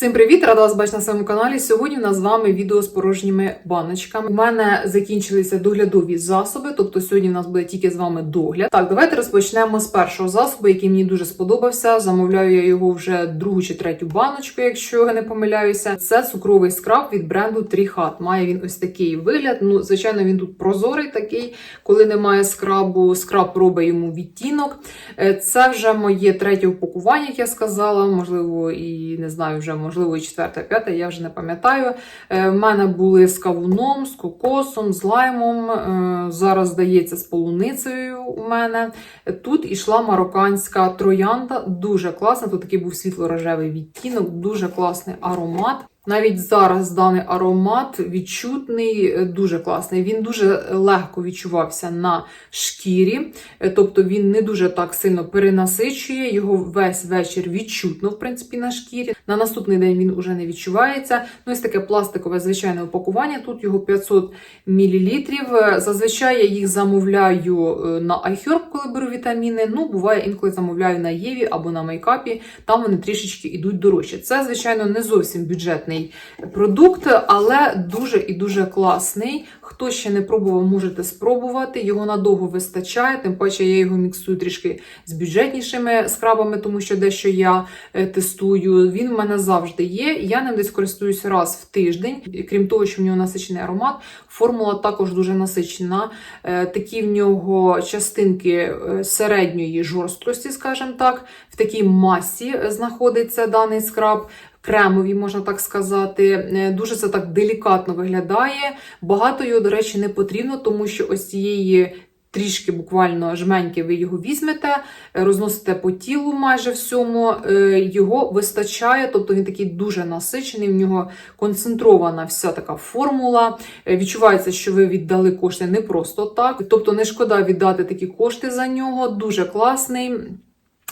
Всім привіт! Рада вас бачити на своєму каналі. Сьогодні у нас з вами відео з порожніми баночками. У мене закінчилися доглядові засоби, тобто сьогодні у нас буде тільки з вами догляд. Так, давайте розпочнемо з першого засобу, який мені дуже сподобався. Замовляю я його вже другу чи третю баночку, якщо я не помиляюся. Це цукровий скраб від бренду Тріхат. Має він ось такий вигляд. Ну, звичайно, він тут прозорий такий, коли немає скрабу. Скраб робить йому відтінок. Е, Це вже моє третє упакування, як я сказала. Можливо, і не знаю вже можливо, і четверта, п'яте, я вже не пам'ятаю. Е, В мене були з кавуном, з кокосом, з лаймом. е, Зараз, здається, з полуницею у мене. Тут ішла марокканська троянда, дуже класна. Тут такий був світло-рожевий відтінок, дуже класний аромат. Навіть зараз даний аромат відчутний, е, дуже класний. Він дуже легко відчувався на шкірі, е, тобто він не дуже так сильно перенасичує, його весь вечір відчутно, в принципі, на шкірі. На наступний день він уже не відчувається. Ну, ось таке пластикове звичайне упакування. Тут його 500 мл. Зазвичай я їх замовляю е, на iHerb, коли беру вітаміни. Ну, буває, інколи замовляю на Єві або на мейкапі. Там вони трішечки йдуть дорожче. Це, звичайно, не зовсім бюджетний продукт, але дуже і дуже класний. Хто ще не пробував, можете спробувати. Його надовго вистачає. Тим паче я його міксую трішки з бюджетнішими скрабами, тому що дещо я е, тестую. Він в мене завжди є. Я ним десь користуюся раз в тиждень. Крім того, що в нього насичений аромат, формула також дуже насичена. Е, Такі в нього частинки е, середньої жорсткості, скажімо так, в такій масі знаходиться даний скраб. Кремові, можна так сказати, Е, дуже це так делікатно виглядає. Багато його, до речі, не потрібно, тому що ось цієї трішки буквально жменьки ви його візьмете, розносите по тілу майже всьому, е, його вистачає, тобто він такий дуже насичений, в нього концентрована вся така формула. Е, Відчувається, що ви віддали кошти не просто так, тобто не шкода віддати такі кошти за нього, дуже класний.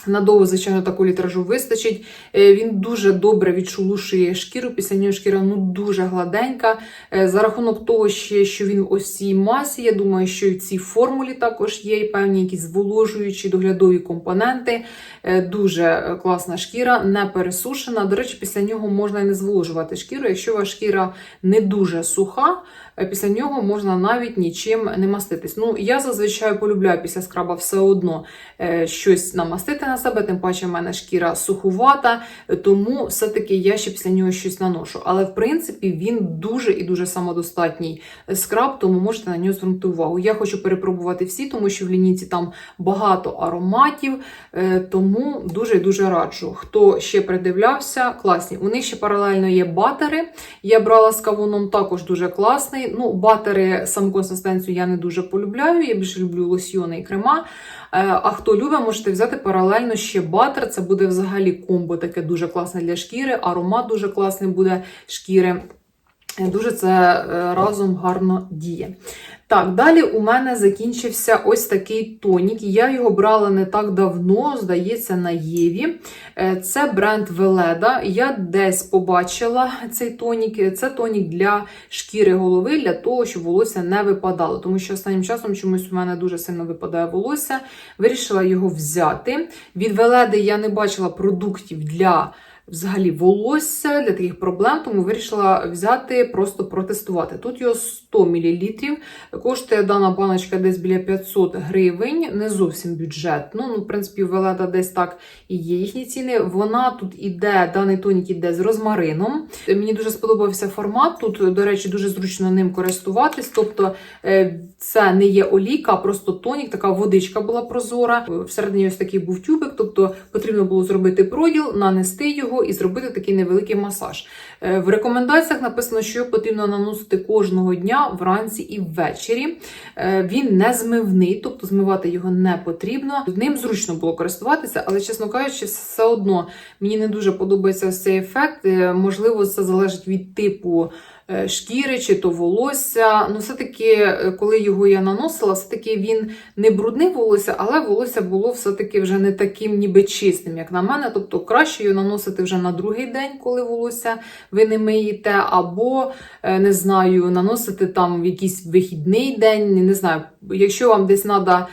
Надовго, звичайно, таку літражу вистачить. Е, Він дуже добре відшелушує шкіру. Після нього шкіра ну дуже гладенька. Е, За рахунок того, що він в ось цій масі, я думаю, що і в цій формулі також є і певні якісь зволожуючі доглядові компоненти. Е, Дуже класна шкіра, не пересушена. До речі, після нього можна і не зволожувати шкіру. Якщо ваша шкіра не дуже суха, після нього можна навіть нічим не маститись. Ну, я зазвичай полюбляю після скраба все одно щось намастити на себе, тим паче в мене шкіра сухувата, тому все-таки я ще після нього щось наношу. Але в принципі він дуже і дуже самодостатній скраб, тому можете на нього звернути увагу. Я хочу перепробувати всі, тому що в лінійці там багато ароматів, е, тому дуже і дуже раджу. Хто ще придивлявся, класні. У них ще паралельно є батери. Я брала з кавуном також дуже класний. Ну, батери саму консистенцію я не дуже полюбляю. Я більше люблю лосьйони і крема. Е, А хто любить, можете взяти паралельно ще батер. Це буде взагалі комбо таке дуже класне для шкіри. Аромат дуже класний буде шкіри. Е, Дуже це е, разом гарно діє. Так, далі у мене закінчився ось такий тонік. Я його брала не так давно, здається, на Єві. Е, Це бренд Веледа. Я десь побачила цей тонік. Це тонік для шкіри голови, для того, щоб волосся не випадало. Тому що останнім часом чомусь у мене дуже сильно випадає волосся. Вирішила його взяти. Від Веледи я не бачила продуктів для. Взагалі волосся для таких проблем, тому вирішила взяти, просто протестувати. Тут його 100 мл. Коштує дана баночка десь біля 500 гривень, не зовсім бюджетно. Ну, в принципі, Веледа десь так і є їхні ціни. Вона тут іде, даний тонік іде з розмарином. Мені дуже сподобався формат. Тут, до речі, дуже зручно ним користуватись. Тобто, е, це не є олійка, а просто тонік, така водичка була прозора. Всередині ось такий був тюбик, тобто потрібно було зробити проділ, нанести його і зробити такий невеликий масаж. Е, В рекомендаціях написано, що його потрібно наносити кожного дня вранці і ввечері. Е, Він не змивний, тобто змивати його не потрібно. Ним зручно було користуватися, але, чесно кажучи, все одно мені не дуже подобається цей ефект. Е, Можливо, це залежить від типу шкіри чи то волосся. Ну, все-таки, е, коли його я наносила, все-таки він не брудний волосся, але волосся було все-таки вже не таким ніби чистим, як на мене. Тобто краще його наносити вже на другий день, коли волосся ви не миєте, або, е, не знаю, наносити там в якийсь вихідний день. Не знаю, якщо вам десь треба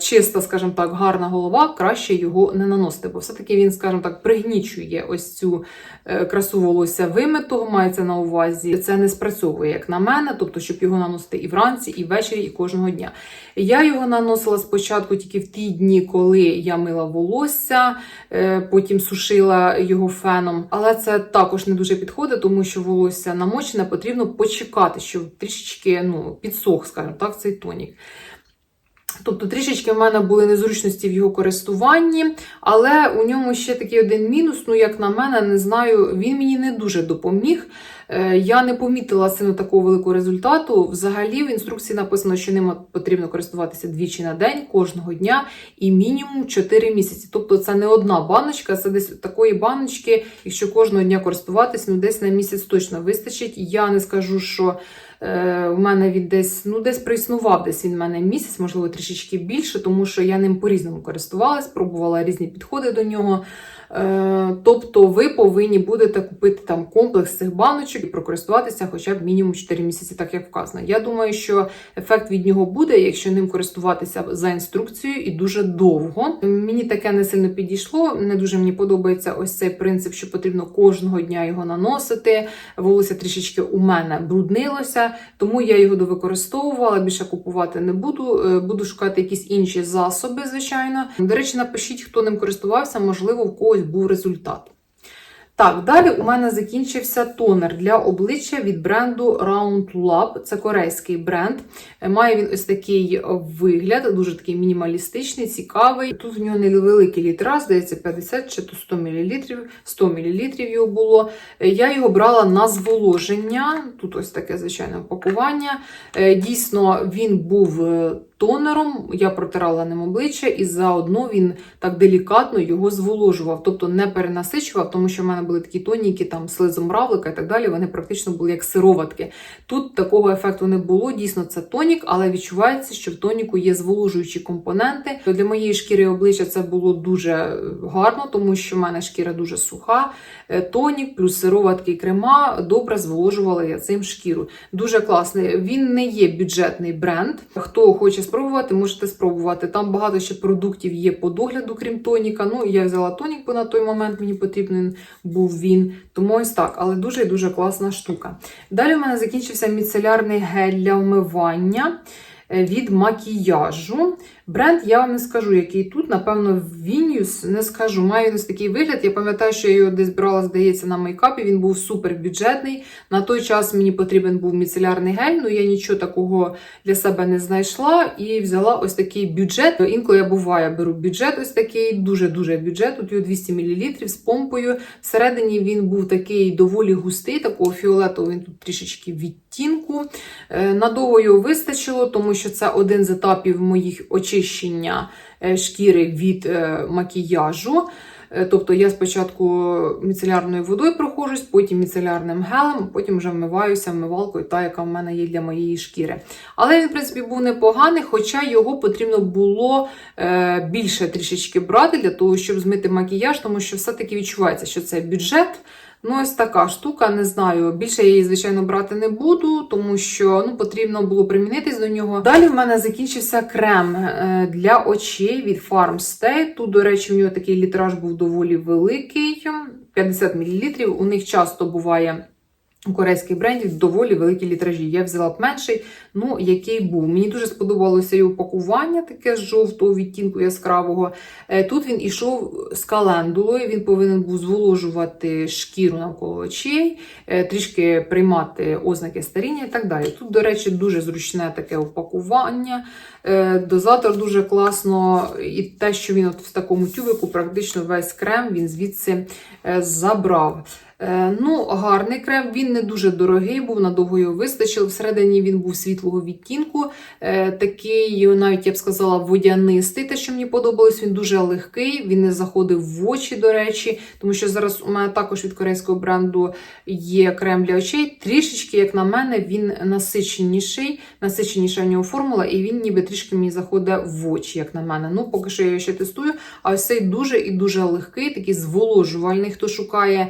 чиста, скажімо так, гарна голова, краще його не наносити, бо все-таки він, скажімо так, пригнічує ось цю е, красу волосся вимитого, мається на увазі. Це не спрацьовує, як на мене, тобто, щоб його наносити і вранці, і ввечері, і кожного дня. Я його наносила спочатку тільки в ті дні, коли я мила волосся, е, потім сушила його феном. Але це також не дуже підходить, тому що волосся намочене, потрібно почекати, щоб трішечки ну, підсох, скажімо так, цей тонік. Тобто трішечки в мене були незручності в його користуванні, але у ньому ще такий один мінус, ну, як на мене, не знаю, він мені не дуже допоміг. Е, Я не помітила сильно такого великого результату. Взагалі в інструкції написано, що ним потрібно користуватися двічі на день кожного дня і мінімум 4 місяці. Тобто це не одна баночка, це десь такої баночки, якщо кожного дня користуватись, ну десь на місяць точно вистачить. Я не скажу, що е, в мене він десь ну десь проіснував десь він в мене місяць, можливо, трішечки більше, тому що я ним по-різному користувалась, пробувала різні підходи до нього. Е, Тобто ви повинні будете купити там комплекс цих баночок і прокористуватися хоча б мінімум 4 місяці, так як вказано. Я думаю, що ефект від нього буде, якщо ним користуватися за інструкцією і дуже довго. Мені таке не сильно підійшло. Не дуже мені подобається ось цей принцип, що потрібно кожного дня його наносити. Волосся трішечки у мене бруднилося, тому я його довикористовувала. Більше купувати не буду. Е, Буду шукати якісь інші засоби, звичайно. До речі, напишіть, хто ним користувався, можливо, в когось був результат. Так, далі у мене закінчився тонер для обличчя від бренду Round Lab. Це корейський бренд. Має він ось такий вигляд, дуже такий мінімалістичний, цікавий. Тут в нього невеликий літраж, здається, 50 чи то 100 мл. 100 мл його було. Я його брала на зволоження. Тут ось таке звичайне упакування. Е, Дійсно, він був е, тонером, я протирала ним обличчя, і заодно він так делікатно його зволожував, тобто не перенасичував, тому що в мене були такі тоніки, там слизом равлика і так далі. Вони практично були як сироватки. Тут такого ефекту не було. Дійсно, це тонік, але відчувається, що в тоніку є зволожуючі компоненти. Для моєї шкіри обличчя це було дуже гарно, тому що в мене шкіра дуже суха. Е, Тонік плюс сироватки і крема добре зволожували я цим шкіру. Дуже класний. Він не є бюджетний бренд. Хто хоче спробувати, можете спробувати. Там багато ще продуктів є по догляду, крім тоніка. Ну, я взяла тонік, бо на той момент мені потрібен був він. Тому ось так, але дуже і дуже класна штука. Далі у мене закінчився міцелярний гель для вмивання від макіяжу. Бренд я вам не скажу, який тут, напевно, Vinius, не скажу. Має ось такий вигляд. Я пам'ятаю, що я його десь брала, здається, на мейкапі. Він був супер бюджетний. На той час мені потрібен був міцелярний гель, ну я нічого такого для себе не знайшла і взяла ось такий бюджет. Інколи я буває, беру бюджет ось такий, дуже-дуже бюджет. Тут його 200 мл з помпою. Всередині він був такий доволі густий, такого фіолетового він тут трішечки відтінку. Е, Надовго його вистачило, тому що це один з етапів моїх очищення е, шкіри від е, макіяжу. Тобто я спочатку міцелярною водою проходжусь, потім міцелярним гелем, потім вже вмиваюся вмивалкою, та, яка в мене є для моєї шкіри. Але він, в принципі, був непоганий, хоча його потрібно було більше трішечки брати для того, щоб змити макіяж, тому що все-таки відчувається, що це бюджет. Ну, ось така штука, не знаю. Більше я її, звичайно, брати не буду, тому що ну, потрібно було примінитись до нього. Далі в мене закінчився крем е, для очей від Farmstay. Тут, до речі, в нього такий літраж був доволі великий, 50 мл. У них часто буває. Корейських брендів доволі великі літражі. Я взяла б менший, ну який був. Мені дуже сподобалося його пакування, таке з жовтого відтінку яскравого. Е, Тут він ішов з календулою, він повинен був зволожувати шкіру навколо очей, е, трішки приймати ознаки старіння і так далі. Тут, до речі, дуже зручне таке упакування. Е, Дозатор дуже класно, і те, що він от в такому тюбику, практично весь крем він звідси забрав. Е, ну, гарний крем, він не дуже дорогий, був надовго його вистачило. Всередині він був світлого відтінку, е, такий, навіть я б сказала, водянистий, те, що мені подобалось, він дуже легкий, він не заходив в очі, до речі, тому що зараз у мене також від корейського бренду є крем для очей. Трішечки, як на мене, він насиченіший, насиченіша в нього формула, і він ніби трішки мені заходить в очі, як на мене. Ну, поки що я його ще тестую. А ось цей дуже і дуже легкий, такий зволожувальний, хто шукає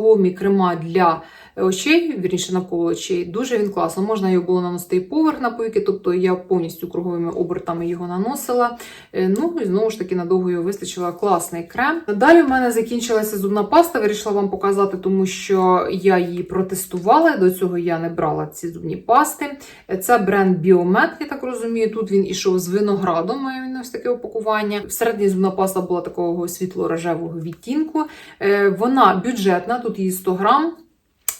невагомі крема для очей, вірніше навколо очей. Дуже він класно. Можна його було наносити і поверх на повіки, тобто я повністю круговими обертами його наносила. Е, Ну і знову ж таки надовго його вистачило класний крем. Далі в мене закінчилася зубна паста. Вирішила вам показати, тому що я її протестувала. До цього я не брала ці зубні пасти. Це бренд Biomet, я так розумію. Тут він ішов з виноградом, ось таке опакування. Всередині зубна паста була такого світло-рожевого відтінку. Е, Вона бюджетна, тут її 100 грам.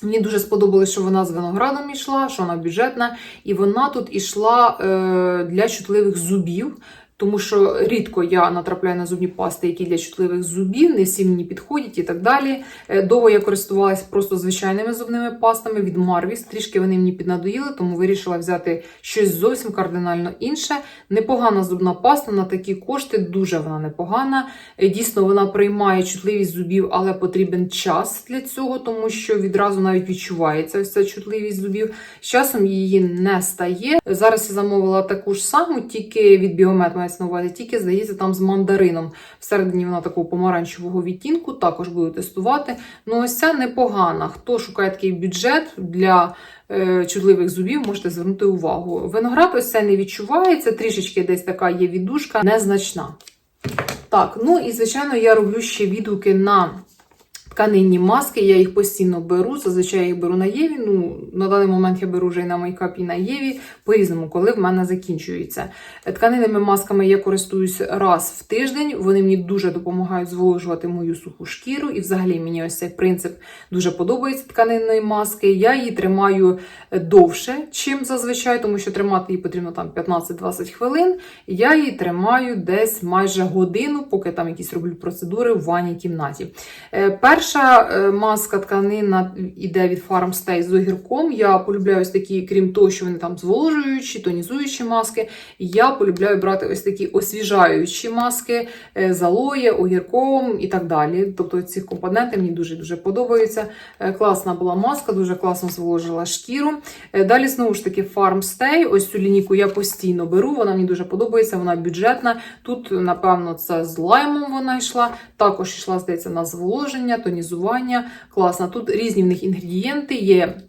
Мені дуже сподобалось, що вона з виноградом йшла, що вона бюджетна, і вона тут ішла е, для чутливих зубів. Тому що рідко я натрапляю на зубні пасти, які для чутливих зубів, не всі мені підходять і так далі. Е, Довго я користувалася просто звичайними зубними пастами від Marvis. Трішки вони мені піднадоїли, тому вирішила взяти щось зовсім кардинально інше. Непогана зубна паста на такі кошти, дуже вона непогана. Е, Дійсно, вона приймає чутливість зубів, але потрібен час для цього, тому що відразу навіть відчувається ось ця чутливість зубів. З часом її не стає. Зараз я замовила таку ж саму, тільки від Біомет мається на увазі, тільки здається там з мандарином. Всередині вона такого помаранчевого відтінку, також буду тестувати. Ну, ось ця непогана. Хто шукає такий бюджет для е, чудливих зубів, можете звернути увагу. Виноград ось це не відчувається, трішечки десь така є віддушка, незначна. Так, ну і звичайно, я роблю ще відгуки на тканинні маски. Я їх постійно беру. Зазвичай я їх беру на Єві. Ну, на даний момент я беру вже і на мейкапі, і на Єві, по-різному, коли в мене закінчується. Тканинними масками я користуюсь раз в тиждень. Вони мені дуже допомагають зволожувати мою суху шкіру. І взагалі мені ось цей принцип дуже подобається тканинної маски. Я її тримаю довше, чим зазвичай, тому що тримати її потрібно там 15-20 хвилин. Я її тримаю десь майже годину, поки там якісь роблю процедури в ванній кімнаті. Е, Перша е, маска тканина іде від Farmstay з огірком. Я полюбляю ось такі, крім того, що вони там зволожуючі, тонізуючі маски. Я полюбляю брати ось такі освіжаючі маски е, з алоє, огірком і так далі. Тобто ці компоненти мені дуже-дуже подобаються. Е, Класна була маска, дуже класно зволожила шкіру. Далі, знову ж таки, Farmstay. Ось цю лінійку я постійно беру, вона мені дуже подобається, вона бюджетна. Тут, напевно, це з лаймом вона йшла. Також йшла, здається, на зволоження, тонізування. Класна. Тут різні в них інгредієнти є.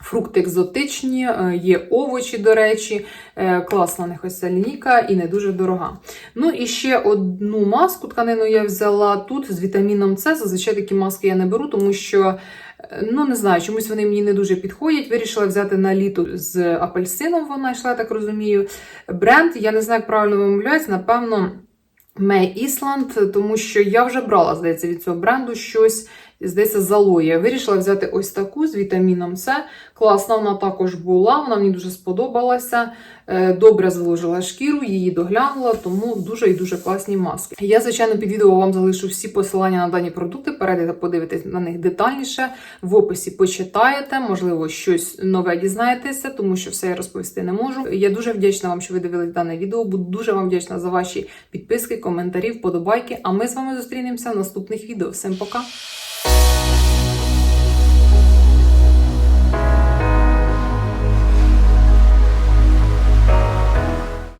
Фрукти екзотичні, е, є овочі, до речі, Е, класна в них ось ця лінійка і не дуже дорога. Ну і ще одну маску тканину я взяла тут з вітаміном С. Зазвичай такі маски я не беру, тому що, е, ну не знаю, чомусь вони мені не дуже підходять. Вирішила взяти на літо з апельсином, вона йшла, я так розумію. Бренд, я не знаю, як правильно вимовляється, напевно. Мей Ісланд, тому що я вже брала, здається, від цього бренду щось, здається, з алоє. Я Вирішила взяти ось таку з вітаміном С. Класна вона також була, вона мені дуже сподобалася. Е, Добре зволожила шкіру, її доглянула, тому дуже і дуже класні маски. Я, звичайно, під відео вам залишу всі посилання на дані продукти. Перейдете, подивитесь на них детальніше. В описі почитаєте, можливо, щось нове дізнаєтеся, тому що все я розповісти не можу. Я дуже вдячна вам, що ви дивились дане відео. Буду дуже вам вдячна за ваші підписки, коментарі, вподобайки. А ми з вами зустрінемося в наступних відео. Всім пока!